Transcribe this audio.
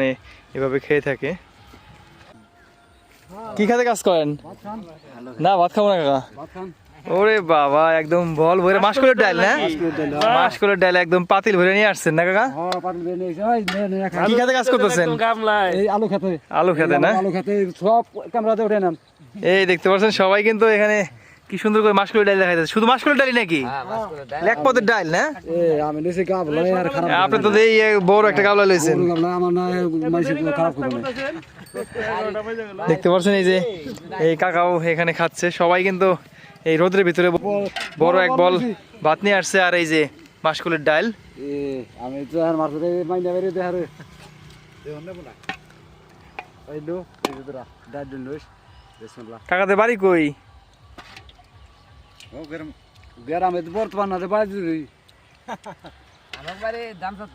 মানে এভাবে খেয়ে থাকে। কি খাতে কাজ করেন? না ভাত খাব না কাকা। ওরে বাবা একদম বল ভরে মাসকলের ডাল না? মাসকলের ডাল একদম পাতিল ভরে নিয়ে আসছেন না কাকা? কি খাতে কাজ করতেছেন? আলু খেতে। আলু খেতে না? আলু খেতে সব ক্যামেরাতে উঠে নেন। এই দেখতে পাচ্ছেন সবাই কিন্তু এখানে কি সুন্দর করে মাসকলের ডাল দেখা যাচ্ছে শুধু মাসকলের ডালই নাকি? এক পদের ডাল না? এ আমি নিছি কাপ লয় আর খারাপ আপনি তো এই বড় একটা গাবলা লইছেন। আমার না মাইসি খারাপ করবে না। দেখতে পাচ্ছেন এই যে এই কাকাও এখানে খাচ্ছে। সবাই কিন্তু এই রোদের ভিতরে বড় এক বল ভাত নিয়ে আসছে আর এই যে মাসকলের ডাল। এ আমি তো আর মারতে মাইনা বেরিয়ে দে আরে। এই লো এই যে তোরা ডাল দিন লইস। বিসমিল্লাহ। কাকাদের বাড়ি কই? গরম বর্তমান না বাজি আমার বাড়ি দাম সাত